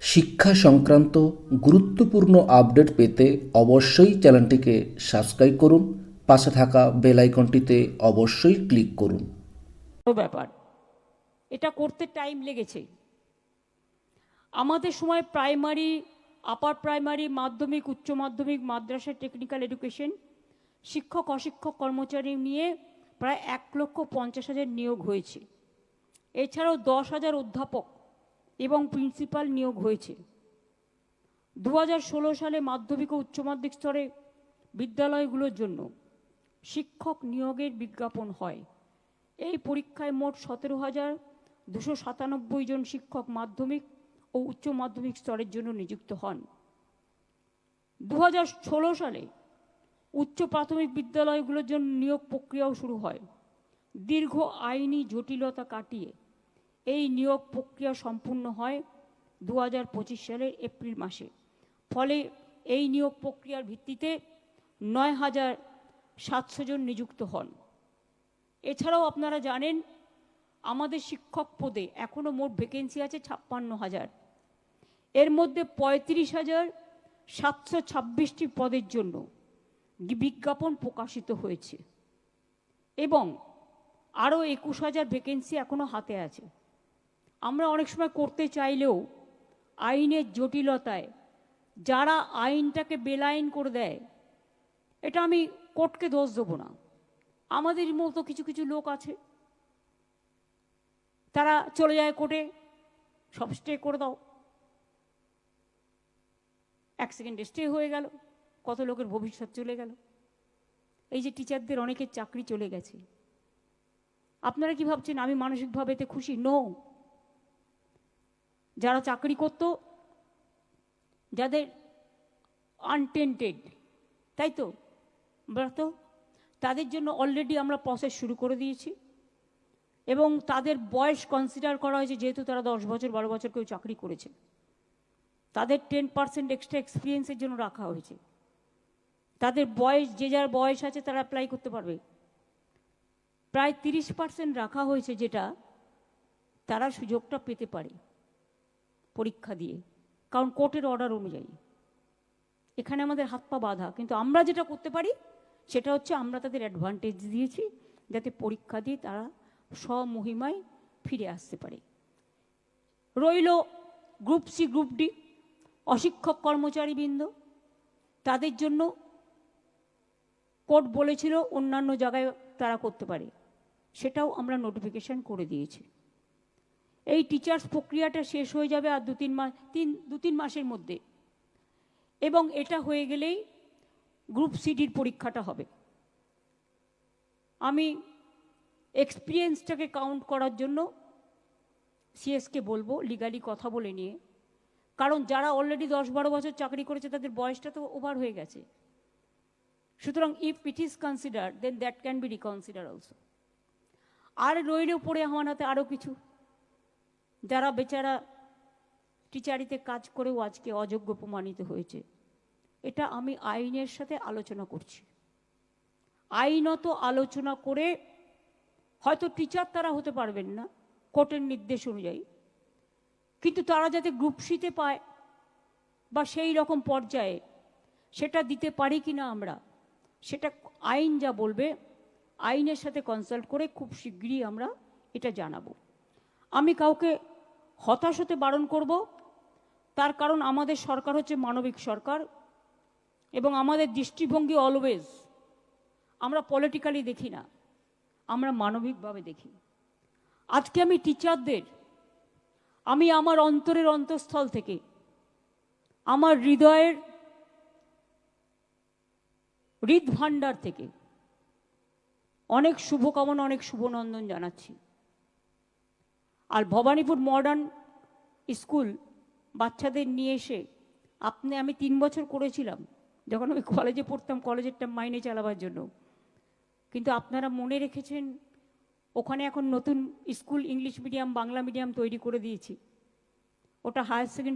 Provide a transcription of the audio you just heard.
শিক্ষা সংক্রান্ত গুরুত্বপূর্ণ আপডেট পেতে অবশ্যই চ্যানেলটিকে সাবস্ক্রাইব করুন, পাশে থাকা বেল আইকনটিতে অবশ্যই ক্লিক করুন। ব্যাপার, এটা করতে টাইম লেগেছে। আমাদের সময় প্রাইমারি আপার প্রাইমারি মাধ্যমিক, উচ্চ মাধ্যমিক, মাদ্রাসা টেকনিক্যাল এডুকেশন শিক্ষক, অশিক্ষক, কর্মচারী নিয়ে প্রায় এক লক্ষ পঞ্চাশ হাজার নিয়োগ হয়েছে। এছাড়াও দশ হাজার অধ্যাপক এবং প্রিন্সিপাল নিয়োগ হয়েছে। দু হাজার ষোলো সালে মাধ্যমিক ও উচ্চ মাধ্যমিক স্তরে বিদ্যালয়গুলোর জন্য শিক্ষক নিয়োগের বিজ্ঞাপন হয়। এই পরীক্ষায় মোট সতেরো হাজার দুশো সাতানব্বই জন শিক্ষক মাধ্যমিক ও উচ্চ মাধ্যমিক স্তরের জন্য নিযুক্ত হন। দু সালে উচ্চ প্রাথমিক বিদ্যালয়গুলোর জন্য নিয়োগ প্রক্রিয়াও শুরু হয়। দীর্ঘ আইনি জটিলতা কাটিয়ে এই নিয়োগ প্রক্রিয়া সম্পূর্ণ হয় দু হাজার পঁচিশ সালের এপ্রিল মাসে। ফলে এই নিয়োগ প্রক্রিয়ার ভিত্তিতে নয় হাজার সাতশো জন নিযুক্ত হন। এছাড়াও আপনারা জানেন, আমাদের শিক্ষক পদে এখনও মোট ভ্যাকেন্সি আছে ছাপ্পান্ন হাজার। এর মধ্যে পঁয়ত্রিশ হাজার সাতশো ছাব্বিশটি পদের জন্য বিজ্ঞাপন প্রকাশিত হয়েছে। এবং আরও একুশ হাজার ভ্যাকেন্সি এখনও হাতে আছে। আমরা অনেক সময় করতে চাইলেও আইনের জটিলতায় যারা আইনটাকে বেলাইন করে দেয়, এটা আমি কোর্টকে দোষ দেবো না। আমাদের মতো কিছু কিছু লোক আছে, তারা চলে যায় কোর্টে, সব স্টে করে দাও। এক সেকেন্ডে স্টে হয়ে গেল, কত লোকের ভবিষ্যৎ চলে গেল। এই যে টিচারদের অনেকের চাকরি চলে গেছে। আপনারা কি ভাবছেন, আমি মানসিকভাবে এতে খুশি? নো যারা চাকরি করত, যাদের আনটেন্টেড তাই তো? ব্রত তাদের জন্য অলরেডি আমরা প্রসেস শুরু করে দিয়েছি এবং তাদের বয়স কনসিডার করা হয়েছে যেহেতু তারা দশ বছর, বারো বছর কেউ চাকরি করেছে। তাদের টেন পার্সেন্ট এক্সট্রা এক্সপিরিয়েন্সের জন্য রাখা হয়েছে। তাদের বয়স, যে যার বয়স আছে তারা অ্যাপ্লাই করতে পারবে। প্রায় তিরিশ পার্সেন্ট রাখা হয়েছে যেটা তারা সুযোগটা পেতে পারে। পরীক্ষা দিয়ে। কারণ কোর্টের অর্ডার অনুযায়ী। এখানে আমাদের হাত পা বাঁধা। কিন্তু আমরা যেটা করতে পারি, সেটা হচ্ছে আমরা তাদের অ্যাডভান্টেজ দিয়েছি, যাতে পরীক্ষা দিয়ে তারা স্বমহিমায় ফিরে আসতে পারে। রইল গ্রুপ সি গ্রুপ ডি অশিক্ষক কর্মচারীবৃন্দ। তাদের জন্য কোর্ট বলেছিল অন্যান্য জায়গায় তারা করতে পারে। সেটাও আমরা নোটিফিকেশন করে দিয়েছি। এই টিচার্স প্রক্রিয়াটা শেষ হয়ে যাবে আর দু তিন মাস, তিন, দু তিন মাসের মধ্যে। এবং এটা হয়ে গেলেই গ্রুপ সিডির পরীক্ষাটা হবে। আমি এক্সপিরিয়েন্সটাকে কাউন্ট করার জন্য সিএসকে বলব লিগালি কথা বলে নিয়ে। কারণ যারা অলরেডি দশ বারো বছর চাকরি করেছে, তাদের বয়সটা তো ওভার হয়ে গেছে। সুতরাং if it is consider then that can be reconsider also আর রইলেও পড়ে আমার হাতে আরও কিছু। যারা বেচারা টিচারিতে কাজ করেও আজকে অযোগ্য প্রমাণিত হয়েছে, এটা আমি আইনের সাথে আলোচনা করছি। আইনত আলোচনা করে হয়তো টিচার তারা হতে পারবেন না, কোর্টের নির্দেশ অনুযায়ী, কিন্তু তারা যাতে গ্রুপ সিতে পায় বা সেই রকম পর্যায়ে সেটা দিতে পারি কি না আমরা, সেটা আইন যা বলবে, আইনের সাথে কনসাল্ট করে খুব শীঘ্রই আমরা এটা জানাব। আমি কাউকে হতাশ হতে বারণ করব। তার কারণ আমাদের সরকার হচ্ছে মানবিক সরকার এবং আমাদের দৃষ্টিভঙ্গি অলওয়েজ আমরা পলিটিক্যালি দেখি না, আমরা মানবিকভাবে দেখি। আজকে আমি টিচারদের আমি আমার অন্তরের অন্তঃস্থল থেকে, আমার হৃদয়ের হৃদ ভাণ্ডার থেকে অনেক শুভকামনা, অনেক শুভনন্দন জানাচ্ছি। আর ভবানীপুর মডার্ন স্কুল বাচ্চাদের নিয়ে এসে আপনি, আমি তিন বছর করেছিলাম, যখন আমি কলেজে পড়তাম কলেজের টাইম মাইনে চালাবার জন্য। কিন্তু আপনারা মনে রেখেছেন, ওখানে এখন নতুন school English medium Bangla medium তৈরি করে দিয়েছি। ওটা হায়ার সেকেন্ডারি